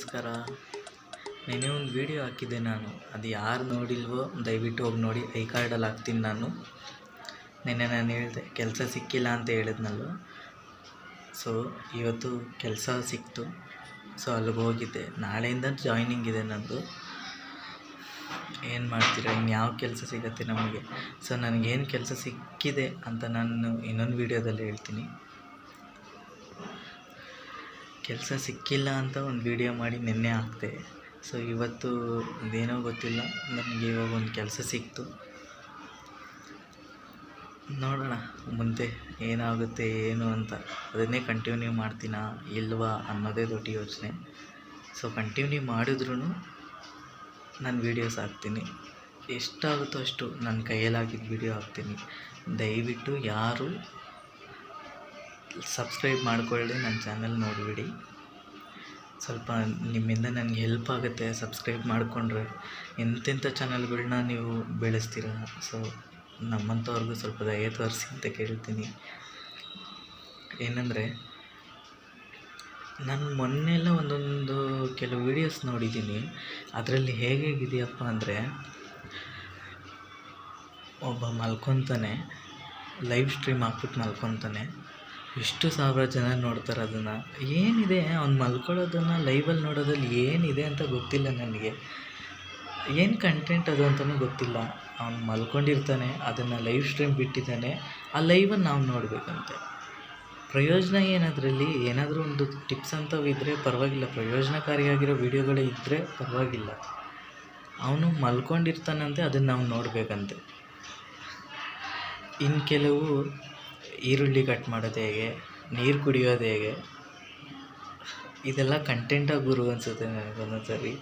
ನಮಸ್ಕಾರ. ನೆನೆ ಒಂದು ವಿಡಿಯೋ ಹಾಕಿದ್ದೆ ನಾನು. ಅದು ಯಾರು ನೋಡಿಲ್ವೋ ದಯವಿಟ್ಟು ಹೋಗಿ ನೋಡಿ ಐ ಕಾರ್ಡಲ್ಲಿ ಹಾಕ್ತೀನಿ ನಾನು. ನಿನ್ನೆ ನಾನು ಹೇಳಿದೆ, ಕೆಲಸ ಸಿಕ್ಕಿಲ್ಲ ಅಂತ ಹೇಳಿದ್ನಲ್ವ? ಸೊ ಇವತ್ತು ಕೆಲಸ ಸಿಕ್ತು. ಸೊ ಅಲ್ಲಿಗೆ ಹೋಗಿದ್ದೆ. ನಾಳೆಯಿಂದ ಜಾಯ್ನಿಂಗ್ ಇದೆ ನನ್ನದು ಏನು ಮಾಡ್ತೀರಾ? ಇನ್ನು ಯಾವ ಕೆಲಸ ಸಿಗತ್ತೆ ನಮಗೆ? ಸೊ ನನಗೇನು ಕೆಲಸ ಸಿಕ್ಕಿದೆ ಅಂತ ನಾನು ಇನ್ನೊಂದು ವಿಡಿಯೋದಲ್ಲಿ ಹೇಳ್ತೀನಿ. ಕೆಲಸ ಸಿಕ್ಕಿಲ್ಲ ಅಂತ ಒಂದು ವೀಡಿಯೋ ಮಾಡಿ ನಿನ್ನೆ ಹಾಕ್ದೆ. ಸೊ ಇವತ್ತು ಅದೇನೋ ಗೊತ್ತಿಲ್ಲ. ನನಗೆ ಇವಾಗ ಒಂದು ಕೆಲಸ ಸಿಕ್ತು. ನೋಡೋಣ, ಮುಂದೆ ಏನಾಗುತ್ತೆ, ಏನು ಅಂತ. ಅದನ್ನೇ ಕಂಟಿನ್ಯೂ ಮಾಡ್ತೀನಾ ಇಲ್ವಾ ಅನ್ನೋದೇ ದೊಡ್ಡ ಯೋಚನೆ. ಸೊ ಕಂಟಿನ್ಯೂ ಮಾಡಿದ್ರೂ ನಾನು ವೀಡಿಯೋಸ್ ಹಾಕ್ತೀನಿ. ಎಷ್ಟಾಗುತ್ತೋ ಅಷ್ಟು ನನ್ನ ಕೈಯಲ್ಲಾಗಿದ್ದ ವೀಡಿಯೋ ಹಾಕ್ತೀನಿ. ದಯವಿಟ್ಟು ಯಾರು ಸಬ್ಸ್ಕ್ರೈಬ್ ಮಾಡಿಕೊಳ್ಳಿ ನನ್ನ ಚಾನಲ್ ನೋಡಿಬಿಡಿ. ಸ್ವಲ್ಪ ನಿಮ್ಮಿಂದ ನನಗೆ ಹೆಲ್ಪ್ ಆಗುತ್ತೆ ಸಬ್ಸ್ಕ್ರೈಬ್ ಮಾಡಿಕೊಂಡ್ರೆ. ಎಂತೆಂಥ ಚಾನಲ್ಗಳನ್ನ ನೀವು ಬೆಳೆಸ್ತೀರ? ಸೊ ನಮ್ಮಂಥವ್ರಿಗೂ ಸ್ವಲ್ಪ ದಯ ತೋರಿಸಿ ಅಂತ ಕೇಳ್ತೀನಿ. ಏನಂದರೆ, ನಾನು ಮೊನ್ನೆಲ್ಲ ಒಂದೊಂದು ಕೆಲವು ವಿಡಿಯೋಸ್ ನೋಡಿದ್ದೀನಿ. ಅದರಲ್ಲಿ ಹೇಗೆ ಹೇಗಿದೆಯಪ್ಪ ಅಂದರೆ, ಒಬ್ಬ ಮಲ್ಕೊತಾನೆ ಲೈವ್ ಸ್ಟ್ರೀಮ್ ಹಾಕ್ಬಿಟ್ಟು ಮಲ್ಕೊತಾನೆ. ಎಷ್ಟು ಸಾವಿರ ಜನ ನೋಡ್ತಾರೆ ಅದನ್ನು. ಏನಿದೆ? ಅವ್ನು ಮಲ್ಕೊಳ್ಳೋದನ್ನು ಲೈವಲ್ಲಿ ನೋಡೋದ್ರಲ್ಲಿ ಏನಿದೆ ಅಂತ ಗೊತ್ತಿಲ್ಲ ನನಗೆ. ಏನು ಕಂಟೆಂಟ್ ಅದು ಅಂತಲೂ ಗೊತ್ತಿಲ್ಲ. ಅವ್ನು ಮಲ್ಕೊಂಡಿರ್ತಾನೆ, ಅದನ್ನು ಲೈವ್ ಸ್ಟ್ರೀಮ್ ಬಿಟ್ಟಿದ್ದಾನೆ. ಆ ಲೈವನ್ನು ನಾವು ನೋಡಬೇಕಂತೆ. ಪ್ರಯೋಜನ ಏನದರಲ್ಲಿ? ಏನಾದರೂ ಒಂದು ಟಿಪ್ಸ್ ಅಂತ ಇದ್ದರೆ ಪರವಾಗಿಲ್ಲ. ಪ್ರಯೋಜನಕಾರಿಯಾಗಿರೋ ವೀಡಿಯೋಗಳೇ ಇದ್ದರೆ ಪರವಾಗಿಲ್ಲ. ಅವನು ಮಲ್ಕೊಂಡಿರ್ತಾನಂತೆ, ಅದನ್ನು ನಾವು ನೋಡಬೇಕಂತೆ. ಇನ್ನು ಕೆಲವು ಈರುಳ್ಳಿ ಕಟ್ ಮಾಡೋದು ಹೇಗೆ, ನೀರು ಕುಡಿಯೋದು ಹೇಗೆ, ಇದೆಲ್ಲ ಕಂಟೆಂಟಾಗಿ ಗುರು ಅನಿಸುತ್ತೆ ನನಗೆ ಒಂದೊಂದು ಸರಿ.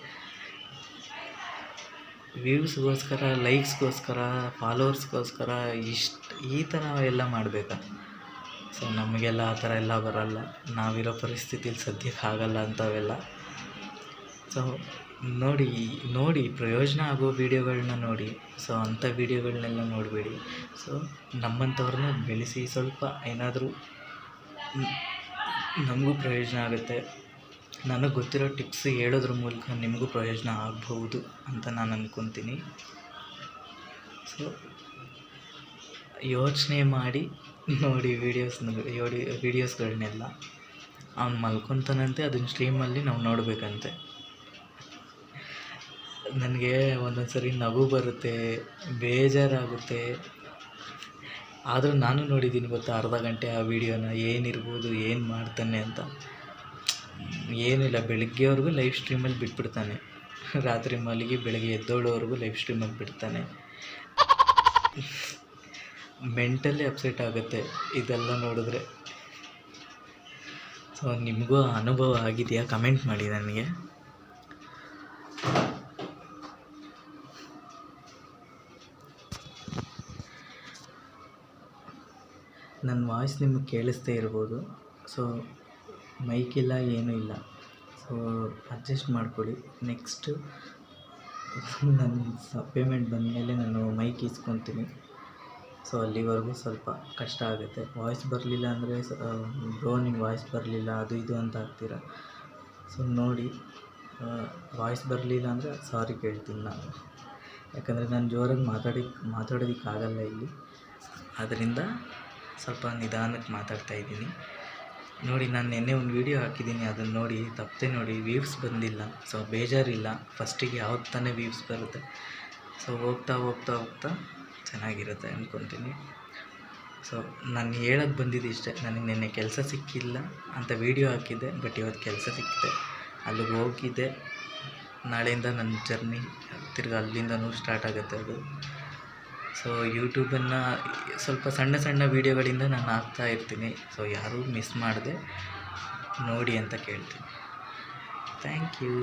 ವ್ಯೂಸ್ಗೋಸ್ಕರ ಲೈಕ್ಸ್ಗೋಸ್ಕರ ಫಾಲೋವರ್ಸ್ಗೋಸ್ಕರ ಇಷ್ಟು, ಈ ಥರ ಎಲ್ಲ ಮಾಡಬೇಕಾ? ಸೊ ನಮಗೆಲ್ಲ ಆ ಥರ ಎಲ್ಲ ಬರಲ್ಲ. ನಾವಿರೋ ಪರಿಸ್ಥಿತಿಲಿ ಸದ್ಯಕ್ಕೆ ಆಗಲ್ಲ ಅಂಥವೆಲ್ಲ ಸೊ ನೋಡಿ ನೋಡಿ, ಪ್ರಯೋಜನ ಆಗೋ ವೀಡಿಯೋಗಳನ್ನ ನೋಡಿ. ಸೊ ಅಂಥ ವೀಡಿಯೋಗಳನ್ನೆಲ್ಲ ನೋಡಬೇಡಿ. ಸೊ ನಮ್ಮಂಥವ್ರನ್ನ ಬೆಳೆಸಿ ಸ್ವಲ್ಪ ಏನಾದರೂ ನಮಗೂ ಪ್ರಯೋಜನ ಆಗುತ್ತೆ. ನನಗೆ ಗೊತ್ತಿರೋ ಟಿಪ್ಸ್ ಹೇಳೋದ್ರ ಮೂಲಕ ನಿಮಗೂ ಪ್ರಯೋಜನ ಆಗ್ಬೋದು ಅಂತ ನಾನು ಅಂದ್ಕೊತೀನಿ ಸೊ ಯೋಚನೆ ಮಾಡಿ ನೋಡಿ ವೀಡಿಯೋಸ್ ನೋಡಿ ವೀಡಿಯೋಸ್ಗಳನ್ನೆಲ್ಲ ಅವ್ನು ಮಲ್ಕೊತಾನಂತೆ ಅದನ್ನ ಸ್ಟ್ರೀಮಲ್ಲಿ ನಾವು ನೋಡಬೇಕಂತೆ. ನನಗೆ ಒಂದೊಂದು ಸರಿ ನಗು ಬರುತ್ತೆ, ಬೇಜಾರಾಗುತ್ತೆ. ಆದರೂ ನಾನು ನೋಡಿದ್ದೀನಿ ಗೊತ್ತಾ, ಅರ್ಧ ಗಂಟೆ ಆ ವೀಡಿಯೋನ, ಏನಿರ್ಬೋದು, ಏನು ಮಾಡ್ತಾನೆ ಅಂತ. ಏನಿಲ್ಲ ಬೆಳಗ್ಗೆವರೆಗೂ ಲೈವ್ ಸ್ಟ್ರೀಮಲ್ಲಿ ಬಿಟ್ಬಿಡ್ತಾನೆ. ರಾತ್ರಿ ಮಲಗಿ ಬೆಳಗ್ಗೆ ಎದ್ದೋಳೋವರೆಗೂ ಲೈವ್ ಸ್ಟ್ರೀಮಲ್ಲಿ ಬಿಡ್ತಾನೆ. ಮೆಂಟಲಿ ಅಪ್ಸೆಟ್ ಆಗುತ್ತೆ ಇದೆಲ್ಲ ನೋಡಿದ್ರೆ. ಸೊ ನಿಮಗೂ ಅನುಭವ ಆಗಿದೆಯಾ? ಕಮೆಂಟ್ ಮಾಡಿ ನನಗೆ. ನನ್ನ ವಾಯ್ಸ್ ನಿಮಗೆ ಕೇಳಿಸ್ತೇ ಇರ್ಬೋದು. ಸೊ ಮೈಕ್ ಇಲ್ಲ, ಏನೂ ಇಲ್ಲ. ಸೊ ಅಡ್ಜಸ್ಟ್ ಮಾಡ್ಕೊಳ್ಳಿ. ನೆಕ್ಸ್ಟು ನನ್ನ ಸ ಪೇಮೆಂಟ್ ಬಂದಮೇಲೆ ನಾನು ಮೈಕ್ ಇಸ್ಕೊತೀನಿ. ಸೊ ಅಲ್ಲಿವರೆಗೂ ಸ್ವಲ್ಪ ಕಷ್ಟ ಆಗುತ್ತೆ. ವಾಯ್ಸ್ ಬರಲಿಲ್ಲ ಅಂದರೆ ಬ್ರೋ ನಿಮ್ಗೆ ವಾಯ್ಸ್ ಬರಲಿಲ್ಲ, ಅದು ಇದು ಅಂತ ಆಗ್ತೀರ? ಸೊ ನೋಡಿ ವಾಯ್ಸ್ ಬರಲಿಲ್ಲ ಅಂದರೆ ಸಾರಿ ಕೇಳ್ತೀನಿ ನಾನು. ಯಾಕಂದರೆ ನಾನು ಜೋರಾಗಿ ಮಾತಾಡಿ, ಮಾತಾಡೋದಕ್ಕಾಗಲ್ಲ ಇಲ್ಲಿ. ಆದ್ದರಿಂದ ಸ್ವಲ್ಪ ನಿಧಾನಕ್ಕೆ ಮಾತಾಡ್ತಾ ಇದ್ದೀನಿ. ನೋಡಿ, ನಾನು ನಿನ್ನೆ ಒಂದು ವೀಡಿಯೋ ಹಾಕಿದ್ದೀನಿ. ಅದನ್ನು ನೋಡಿ, ತಪ್ಪದೆ ನೋಡಿ ವ್ಯೂವ್ಸ್ ಬಂದಿಲ್ಲ. ಸೊ ಬೇಜಾರಿಲ್ಲ. ಫಸ್ಟಿಗೆ ಯಾವ್ದು ತಾನೇ ವ್ಯೂವ್ಸ್ ಬರುತ್ತೆ. ಸೊ ಹೋಗ್ತಾ ಹೋಗ್ತಾ ಹೋಗ್ತಾ ಚೆನ್ನಾಗಿರುತ್ತೆ ಅಂದ್ಕೊತೀನಿ ಸೊ ನಾನು ಹೇಳಕ್ಕೆ ಬಂದಿದ್ದು ಇಷ್ಟೇ. ನನಗೆ ನಿನ್ನೆ ಕೆಲಸ ಸಿಕ್ಕಿಲ್ಲ ಅಂತ ವೀಡಿಯೋ ಹಾಕಿದ್ದೆ ಬಟ್ ಇವತ್ತು ಕೆಲಸ ಸಿಕ್ಕಿದೆ. ಅಲ್ಲಿಗೆ ಹೋಗಿದ್ದೆ. ನಾಳೆಯಿಂದ ನನ್ನ ಜರ್ನಿ ತಿರ್ಗಿ ಅಲ್ಲಿಂದನೂ ಸ್ಟಾರ್ಟ್ ಆಗುತ್ತೆ ಅದು. ಸೊ ಯೂಟ್ಯೂಬನ್ನು ಸ್ವಲ್ಪ ಸಣ್ಣ ಸಣ್ಣ ವೀಡಿಯೋಗಳಿಂದ ನಾನು ಹಾಕ್ತಾ ಇರ್ತೀನಿ. ಸೊ ಯಾರೂ ಮಿಸ್ ಮಾಡದೆ, ನೋಡಿ ಅಂತ ಕೇಳ್ತೀನಿ. Thank you